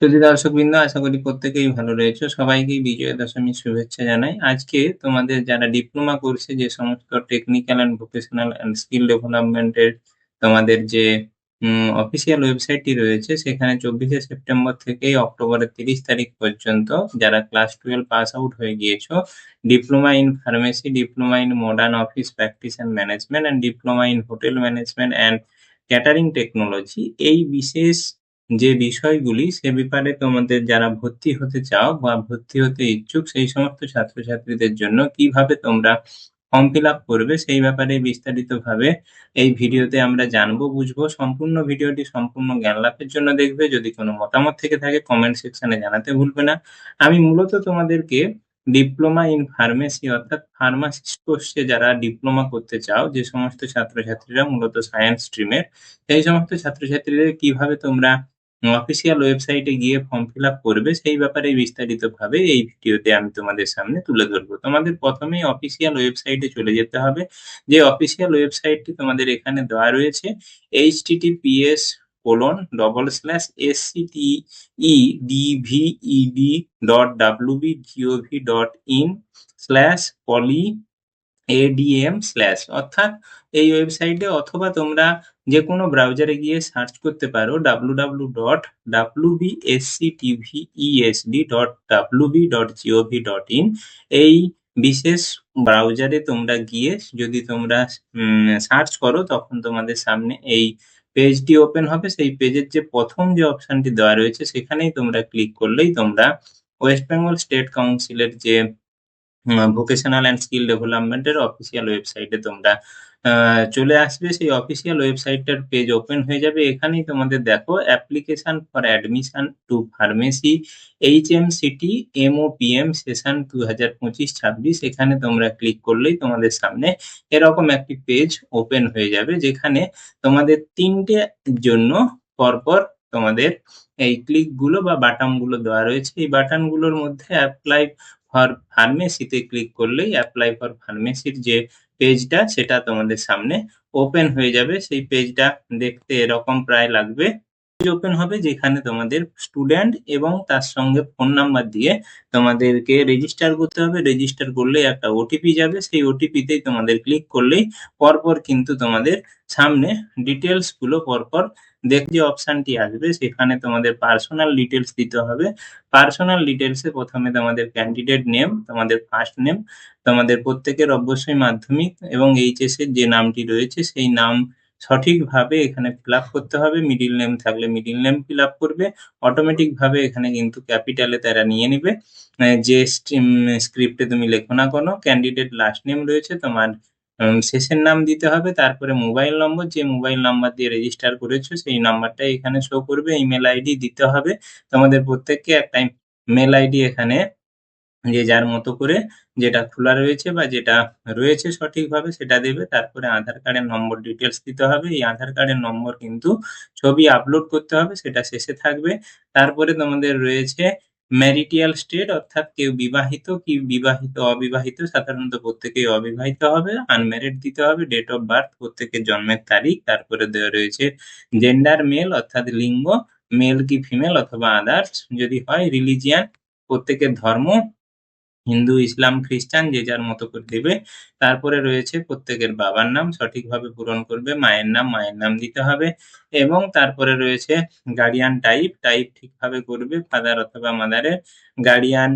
সুধী দর্শকবৃন্দ আশা করি প্রত্যেকেই ভালো রয়েছে সবাইকেই বিজয়া দশমীর শুভেচ্ছা জানাই। আজকে তোমাদের যারা ডিপ্লোমা করছে, যে সমস্ত technical and vocational and skill ডেভেলপমেন্টের তোমাদের যে অফিসিয়াল ওয়েবসাইটটি রয়েছে, সেখানে চব্বিশে সেপ্টেম্বর থেকে অক্টোবরের তিরিশ তারিখ পর্যন্ত যারা ক্লাস টুয়েলভ পাস আউট হয়ে গিয়েছো diploma in pharmacy diploma in modern office practice and management and diploma in hotel management and catering technology এই বিশেষ যে বিষয়গুলি সে ব্যাপারে তোমাদের যারা ভর্তি হতে চাও বা ভর্তি হতে ইচ্ছুক, সেই সমস্ত ছাত্রছাত্রীদের জন্য কীভাবে তোমরা ফর্ম ফিল আপ করবে, সেই ব্যাপারে বিস্তারিতভাবে এই ভিডিওতে আমরা জানব, বুঝব। সম্পূর্ণ ভিডিওটি সম্পূর্ণ জ্ঞান লাভের জন্য দেখবে। যদি কোনো মতামত থেকে থাকে কমেন্ট সেকশনে জানাতে ভুলবে না। আমি মূলত তোমাদেরকে ডিপ্লোমা ইন ফার্মেসি অর্থাৎ ফার্মাসিস্ট কোর্সে যারা ডিপ্লোমা করতে চাও, যে সমস্ত ছাত্রছাত্রীরা মূলত সায়েন্স স্ট্রিমের সেই সমস্ত ছাত্রছাত্রীদের কীভাবে তোমরা অফিসিয়াল ওয়েবসাইটে গিয়ে ফর্ম ফিল আপ করবে, সেই ব্যাপারে বিস্তারিতভাবে এই ভিডিওতে আমি তোমাদের সামনে তুলে ধরবো। তোমাদের প্রথমেই অফিসিয়াল ওয়েবসাইটে চলে যেতে হবে। যে অফিসিয়াল ওয়েবসাইটটি তোমাদের এখানে দেওয়া রয়েছে H TTPS colon double slash S E DVED dot WB GOV dot in slash poly ADM slash অর্থাৎ এই ওয়েবসাইটে অথবা তোমরা যে কোনো ব্রাউজারে গিয়ে সার্চ করতে পারো W W dot W B S C TV ESD dot W B dot GOV dot in এই বিশেষ ব্রাউজারে তোমরা গিয়ে যদি তোমরা সার্চ করো, তখন তোমাদের সামনে এই পেজটি ওপেন হবে। সেই পেজের যে প্রথম যে অপশনটি দেওয়া রয়েছে, সেখানেই তোমরা ক্লিক করলেই তোমরা ওয়েস্ট বেঙ্গল স্টেট কাউন্সিলের যে ভোকেশনাল অ্যান্ড স্কিল ডেভেলপমেন্টের অফিসিয়াল ওয়েবসাইটে তোমরা চলে আসবে। সেই অফিসিয়াল ওয়েবসাইটটার পেজ ওপেন হয়ে যাবে। এখানেই তোমাদের দেখো application for admission to pharmacy H M C T M O P M session দু হাজার পঁচিশ ছাব্বিশ এখানে তোমরা ক্লিক করলেই তোমাদের সামনে এরকম একটি পেজ ওপেন হয়ে যাবে, যেখানে তোমাদের তিনটে জন্য পরপর তোমাদের এই ক্লিকগুলো বা বাটনগুলো দেওয়া রয়েছে। এই বাটনগুলোর মধ্যে অ্যাপ্লাই ফর ফার্মেসিতে ক্লিক করলেই অ্যাপ্লাই ফর ফার্মেসির যে পেজটা সেটা তোমাদের সামনে ওপেন হয়ে যাবে। সেই পেজটা দেখতে এরকম প্রায় লাগবে। ওপেন হবে? যেখানে তোমাদের স্টুডেন্ট এবং তার সঙ্গে ফোন নাম্বার দিয়ে তোমাদেরকে রেজিস্টার করতে হবে। রেজিস্টার করলে একটা ওটিপি যাবে। সেই ওটিপিতেই তোমাদের ক্লিক করলেই পরপর কিন্তু তোমাদের সামনে ডিটেলসগুলো পরপর দেখ যে অপশনটি আসবে, সেখানে তোমাদের পার্সোনাল ডিটেলস দিতে হবে। পার্সোনাল ডিটেলসে প্রথমে তোমাদের ক্যান্ডিডেট নেম তোমাদের ফার্স্ট নেম তোমাদের প্রত্যেকের অবশ্যই মাধ্যমিক এবং এইচএস এর যে নামটি রয়েছে, সেই নাম সঠিকভাবে এখানে ফিল আপ করতে হবে। মিডিল নেম থাকলে মিডিল নেম ফিল আপ করবে। অটোমেটিক ভাবে এখানে কিন্তু ক্যাপিটালে তারা নিয়ে নিবে। যে স্ক্রিপ্টে তুমি লেখো না কোনো ক্যান্ডিডেট লাস্ট নেম রয়েছে, তোমার শেষের নাম দিতে হবে। তারপরে মোবাইল নম্বর যে মোবাইল নাম্বার দিয়ে রেজিস্টার করেছ, সেই নাম্বারটা এখানে শো করবে। ইমেল আইডি দিতে হবে। তোমাদের প্রত্যেককে একটা মেল আইডি এখানে যে যার মতো করে যেটা খোলা রয়েছে বা যেটা রয়েছে সঠিকভাবে সেটা দেবে। তারপরে আধার কার্ডের নম্বর ডিটেলস দিতে হবে। এই আধার কার্ডের নম্বর কিন্তু ছবি আপলোড করতে হবে, সেটা শেষে থাকবে। তারপরে তোমাদের রয়েছে ম্যারিটিয়াল স্টেট অর্থাৎ কেউ বিবাহিত কি বিবাহিত, অবিবাহিত, সাধারণত প্রত্যেকেই অবিবাহিত হবে। আনম্যারিড দিতে হবে ডেট অফ বার্থ প্রত্যেকের জন্মের তারিখ। তারপরে দেওয়া রয়েছে জেন্ডার মেল অর্থাৎ লিঙ্গ মেল কি ফিমেল অথবা আদার্স যদি হয় রিলিজিয়ান প্রত্যেকের ধর্ম হিন্দু, ইসলাম, খ্রিস্টান যে যার মতো করে দেবে, তারপরে রয়েছে প্রত্যেকের বাবার নাম, সঠিকভাবে পূরণ করবে, মায়ের নাম মায়ের নাম দিতে হবে, এবং তারপরে রয়েছে গার্ডিয়ান টাইপ টাইপ ঠিকভাবে করবে ফাদার অথবা মাদারের গার্ডিয়ান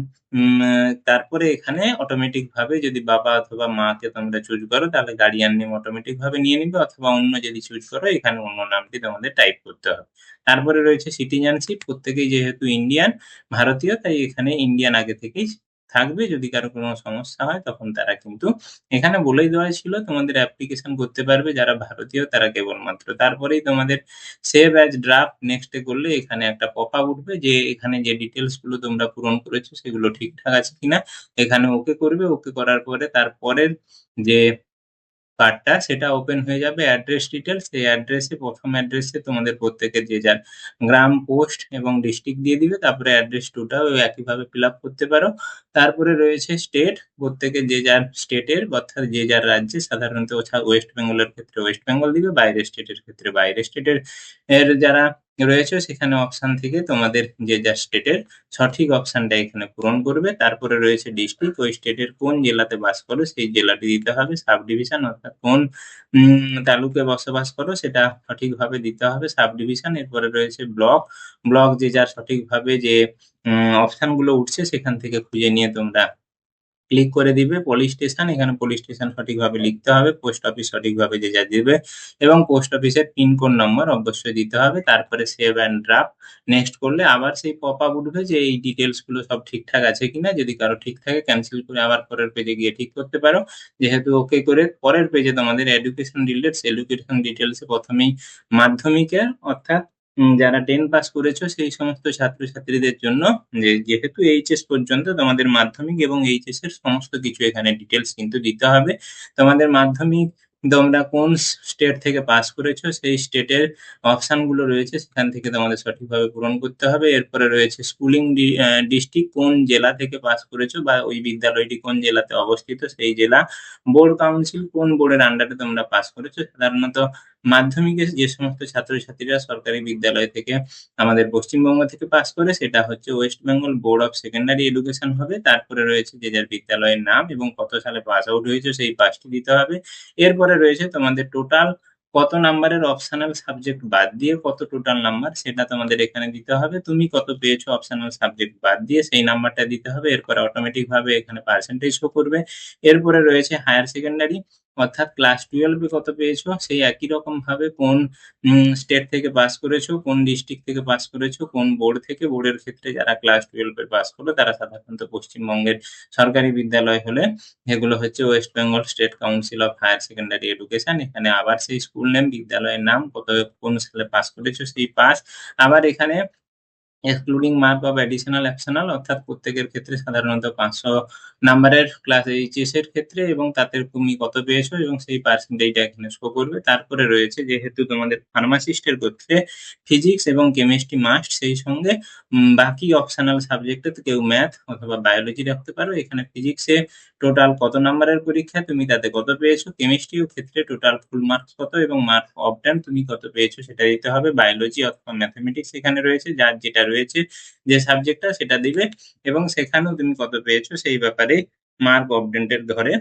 তারপরে এখানে অটোমেটিক ভাবে যদি বাবা অথবা মাকে তোমরা চুজ করো, তাহলে গার্ডিয়ান নেম অটোমেটিক ভাবে নিয়ে নিবে, অথবা অন্য যদি চুজ করো, এখানে অন্য নামটি তোমাদের টাইপ করতে হবে। তারপরে রয়েছে সিটিজেনশিপ প্রত্যেকেই যেহেতু ইন্ডিয়ান ভারতীয়, তাই এখানে ইন্ডিয়ান আগে থেকেই থাকবে। যদি কারও কোনো সমস্যা হয়, তখন তারা কিন্তু এখানে বলেই দেওয়া ছিল, তোমাদের অ্যাপ্লিকেশন করতে পারবে যারা ভারতীয়, তারা কেবলমাত্র। তারপরেই তোমাদের সেভ অ্যাজ ড্রাফট নেক্সটে করলে এখানে একটা পপ আপ উঠবে যে এখানে যে ডিটেলসগুলো তোমরা পূরণ করেছ, সেগুলো ঠিকঠাক আছে কিনা, এখানে ওকে করবে। ওকে করার পরে তারপরের যে কার্ডটা সেটা ওপেন হয়ে যাবে অ্যাড্রেস ডিটেলস সেই অ্যাড্রেসে প্রথম অ্যাড্রেসে তোমাদের প্রত্যেকে যে যার গ্রাম পোস্ট এবং ডিস্ট্রিক্ট দিয়ে দিবে, তারপরে অ্যাড্রেস টুটাও একইভাবে ফিল আপ করতে পারো। তারপরে রয়েছে স্টেট প্রত্যেকে যে যার স্টেটের অর্থাৎ যে যার রাজ্যে, সাধারণত ওয়েস্ট বেঙ্গলের ক্ষেত্রে ওয়েস্ট বেঙ্গল দিবে, বাইরের স্টেটের ক্ষেত্রে বাইরের স্টেটের এর যারা রয়েছে, সেখানে অপশন থেকে তোমাদের যে যা স্টেটের সঠিক অপশনটা এখানে পূরণ করবে। তারপরে রয়েছে ডিস্ট্রিক্ট ওই স্টেটের কোন জেলাতে বাস করো, সেই জেলাটি দিতে হবে। সাব ডিভিশন অর্থাৎ কোন তালুকে বসবাস করো, সেটা সঠিকভাবে দিতে হবে। সাব ডিভিশন এরপরে রয়েছে ব্লক ব্লক যে যার সঠিকভাবে যে অপশনগুলো উঠছে, সেখান থেকে খুঁজে নিয়ে তোমরা ক্লিক করে দিবে পুলিশ স্টেশন এখানে পুলিশ স্টেশন সঠিকভাবে লিখতে হবে পোস্ট অফিস সঠিকভাবে যে যা দিবে এবং পোস্ট অফিসের পিনকোড নম্বর অবশ্যই দিতে হবে, তারপরে সেভ অ্যান্ড ড্রাফট নেক্সট করলে আবার সেই পপ আপ উঠবে যে এই ডিটেলসগুলো সব ঠিকঠাক আছে কিনা, যদি কারও ঠিক থাকে ক্যান্সেল করে আবার পরের পেজে গিয়ে ঠিক করতে পারো, যেহেতু ওকে করে পরের পেজে তোমাদের এডুকেশন ডিটেলস এডুকেশন ডিটেলস প্রথমেই মাধ্যমিকের অর্থাৎ যারা টেন পাস করেছ, সেই সমস্ত ছাত্রছাত্রীদের জন্য যে, যেহেতু এইচএস পর্যন্ত তোমাদের মাধ্যমিক এবং এইচএস এর সমস্ত কিছু এখানে ডিটেলস কিন্তু দিতে হবে। তোমাদের মাধ্যমিক তোমরা কোন স্টেট থেকে পাস করেছ, সেই স্টেটের অপশনগুলো রয়েছে, সেখান থেকে তোমাদের সঠিকভাবে পূরণ করতে হবে। এরপরে রয়েছে স্কুলিং ডিস্ট্রিক্ট কোন জেলা থেকে পাস করেছ বা ওই বিদ্যালয়টি কোন জেলাতে অবস্থিত, সেই জেলা বোর্ড কাউন্সিল কোন বোর্ডের আন্ডারে তোমরা পাস করেছ। সাধারণত মাধ্যমিকে যে সমস্ত ছাত্রছাত্রীরা সরকারি বিদ্যালয় থেকে আমাদের পশ্চিমবঙ্গ থেকে পাস করে, সেটা হচ্ছে West Bengal Board of Secondary Education হবে। তারপরে রয়েছে যে যার বিদ্যালয়ের নাম এবং কত সালে পাস আউট হয়েছে সেই পাসটি দিতে হবে। এরপরে রয়েছে তোমাদের টোটাল কত নাম্বারের অপশনাল সাবজেক্ট বাদ দিয়ে কত টোটাল নাম্বার সেটা তোমাদের এখানে দিতে হবে। তুমি কত পেয়েছ অপশনাল সাবজেক্ট বাদ দিয়ে সেই নাম্বারটা দিতে হবে। এরপরে অটোমেটিক ভাবে এখানে পার্সেন্টেজ শো করবে। এরপরে রয়েছে হায়ার সেকেন্ডারি অর্থাৎ ক্লাস টুয়েলভে কত পেয়েছ? সেই একই রকম ভাবে কোন স্টেট থেকে পাস করেছ, কোন ডিস্ট্রিক্ট থেকে পাস করেছ, কোন বোর্ড থেকে বোর্ডের ক্ষেত্রে যারা ক্লাস টুয়েলভে পাস করল, তারা সাধারণত পশ্চিমবঙ্গের সরকারি বিদ্যালয় হলে এগুলো হচ্ছে West Bengal State Council of Higher Secondary Education এখানে আবার সেই স্কুল নেম বিদ্যালয়ের নাম, কত কোন সালে পাস করেছ, সেই পাস আবার এখানে excluding mark of additional optional অর্থাৎ প্রত্যেকের ক্ষেত্রে সাধারণত পাঁচশো নাম্বারের ক্লাস এইচএস এর ক্ষেত্রে এবং তাতে তুমি কত পেয়েছ এবং সেই পার্সেন্টেজটা এখানে শো করবে। তারপরে রয়েছে যেহেতু তোমাদের ফার্মাসিস্টের ক্ষেত্রে ফিজিক্স এবং কেমিস্ট্রি মাস্ট সেই সঙ্গে বাকি অপশনাল সাবজেক্টে কেউ ম্যাথ অথবা বায়োলজি রাখতে পারো। এখানে ফিজিক্সে টোটাল কত নাম্বারের পরীক্ষা, তুমি তাতে কত পেয়েছ? কেমিস্ট্রিও ক্ষেত্রে টোটাল ফুল মার্কস কত এবং মার্ক অফ তুমি কত পেয়েছ? সেটা দিতে হবে। বায়োলজি অথবা ম্যাথমেটিক্স এখানে রয়েছে, যার যেটা রয়েছে যে সাবজেক্টটা সেটা দিবে এবং সেখানেও তুমি কত পেয়েছ সেই ব্যাপারে মার্ক অপডেন্টের ধরে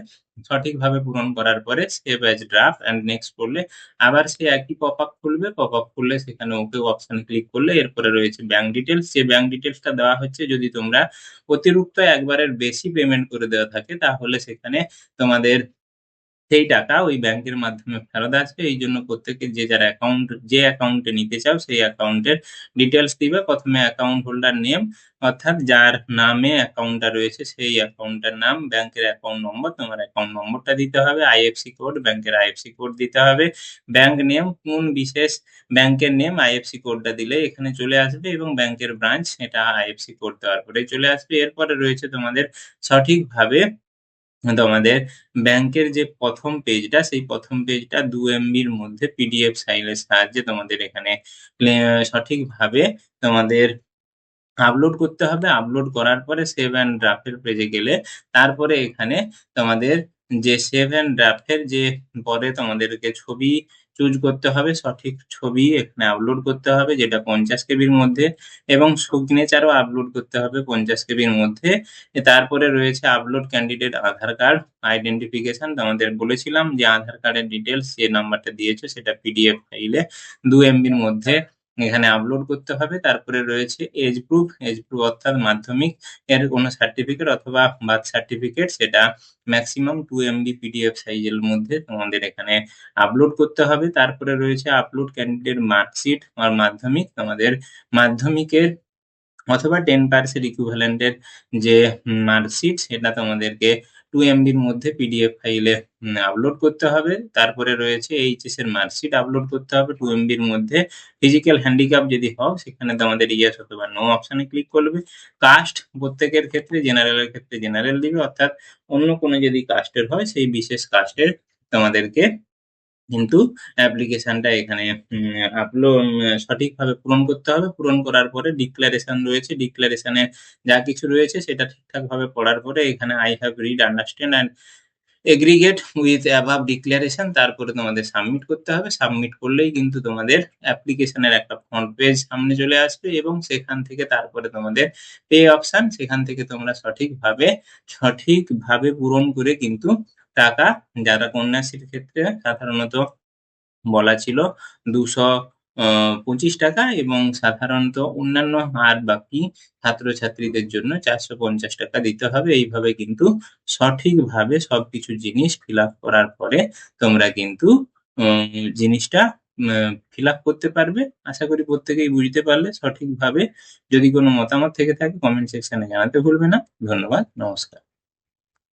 সঠিকভাবে পূরণ করার পরে save as draft and next করলে আবার সে একই পপ আপ খুলবে পপ আপ খুললে সেখানে ওকে অপশন ক্লিক করলে এরপরে রয়েছে ব্যাংক ডিটেলস সে ব্যাংক ডিটেলসটা দেওয়া হচ্ছে যদি তোমরা অতিরিক্ত একবারের বেশি পেমেন্ট করে দেওয়া থাকে তাহলে সেখানে তোমাদের সেই টাকা ওই ব্যাংকের মাধ্যমে ফেরত আসবে। এই জন্য প্রত্যেকে যে যার অ্যাকাউন্ট যে অ্যাকাউন্টে নিতে চাও, সেই অ্যাকাউন্টের ডিটেলস দিবে। প্রথমে অ্যাকাউন্ট হোল্ডার নেম অর্থাৎ যার নামে অ্যাকাউন্টটা রয়েছে, সেই অ্যাকাউন্টের নাম ব্যাংকের অ্যাকাউন্ট নম্বর তোমার অ্যাকাউন্ট নম্বরটা দিতে হবে আইএফসি কোড ব্যাংকের আইএফসি কোড দিতে হবে। ব্যাংক নেম কোন বিশেষ ব্যাংকের নেম আইএফসি কোডটা দিলে এখানে চলে আসবে এবং ব্যাংকের ব্রাঞ্চ এটা আইএফসি কোড দেওয়ার পরে চলে আসবে। এরপরে রয়েছে তোমাদের সঠিকভাবে তোমাদের ব্যাংকের যে প্রথম পেজটা, সেই প্রথম পেজটা দু এমবির মধ্যে পিডিএফ ফাইলের সাহায্যে তোমাদের এখানে সঠিকভাবে তোমাদের আপলোড করতে হবে। আপলোড করার পরে সেভ অ্যান্ড ড্রাফের পেজে গেলে তারপরে এখানে তোমাদের যে সেভ অ্যান্ড ড্রাফের যে পরে তোমাদেরকে ছবি চুজ করতে হবে, সঠিক ছবি এখানে আপলোড করতে হবে, যেটা পঞ্চাশ কেবির মধ্যে, এবং সিগনেচারও আপলোড করতে হবে পঞ্চাশ কেবির মধ্যে। তারপরে রয়েছে upload candidate Aadhaar card identification আমাদের বলেছিলাম যে আধার কার্ডের ডিটেলস যে নাম্বারটা দিয়েছ সেটা পিডিএফ ফাইলে দু এমবির মধ্যে এখানে আপলোড করতে হবে। তারপরে রয়েছে এজ প্রুফ এজ প্রুফ অর্থাৎ মাধ্যমিক এর কোনো সার্টিফিকেট অথবা বার্থ সার্টিফিকেট সেটা ম্যাক্সিমাম টু এমবি পিডিএফ সাইজের মধ্যে তোমাদের এখানে আপলোড করতে হবে। তারপরে রয়েছে আপলোড ক্যান্ডিডেট মার্কশিট আর মাধ্যমিক। তোমাদের মাধ্যমিকের অথবা টেন পার্সেন্ট ইকুইভ্যালেন্টের যে মার্কশিট সেটা তোমাদেরকে টু এমবির মধ্যে পিডিএফ ফাইলে আপলোড করতে হবে। তারপরে রয়েছে এইচএস এর মার্কশিট আপলোড করতে হবে। টু এমবির মধ্যে ফিজিক্যাল হ্যান্ডিক্যাপ যদি হও, সেখানে তোমাদের ইয়েস অথবা নো অপশানে ক্লিক করবে। কাস্ট প্রত্যেকের ক্ষেত্রে জেনারেলের ক্ষেত্রে জেনারেল দিবে। অর্থাৎ অন্য কোনো যদি কাস্টের হয়, সেই বিশেষ কাস্টের তোমাদেরকে কিন্তু অ্যাপ্লিকেশনটা এখানে আপলোড সঠিকভাবে পূরণ করতে হবে। পূরণ করার পরে ডিক্লারেশন রয়েছে। ডিক্লারেশনে যা কিছু রয়েছে সেটা ঠিকঠাকভাবে পড়ার পরে এখানে I have read understand and aggregate with above declaration তারপরে তোমাদের সাবমিট করতে হবে। সাবমিট করলেই কিন্তু তোমাদের অ্যাপ্লিকেশনের একটা ফ্রন্ট পেজ সামনে চলে আসবে এবং সেখান থেকে তারপরে তোমাদের পে অপশন সেখান থেকে তোমরা সঠিকভাবে সঠিকভাবে পূরণ করে কিন্তু টাকা যারা কন্যাশ্রীর ক্ষেত্রে সাধারণত বলা ছিল দুশো পঁচিশ টাকা এবং সাধারণত অন্যান্য আর বাকি ছাত্রছাত্রীদের জন্য চারশো পঞ্চাশ টাকা দিতে হবে। এইভাবে কিন্তু সঠিকভাবে সবকিছু জিনিস ফিল করার পরে তোমরা কিন্তু জিনিসটা ফিল করতে পারবে। আশা করি প্রত্যেকেই বুঝতে পারলে সঠিকভাবে। যদি কোনো মতামত থেকে থাকে কমেন্ট সেকশনে জানাতে ভুলবে না। ধন্যবাদ, নমস্কার।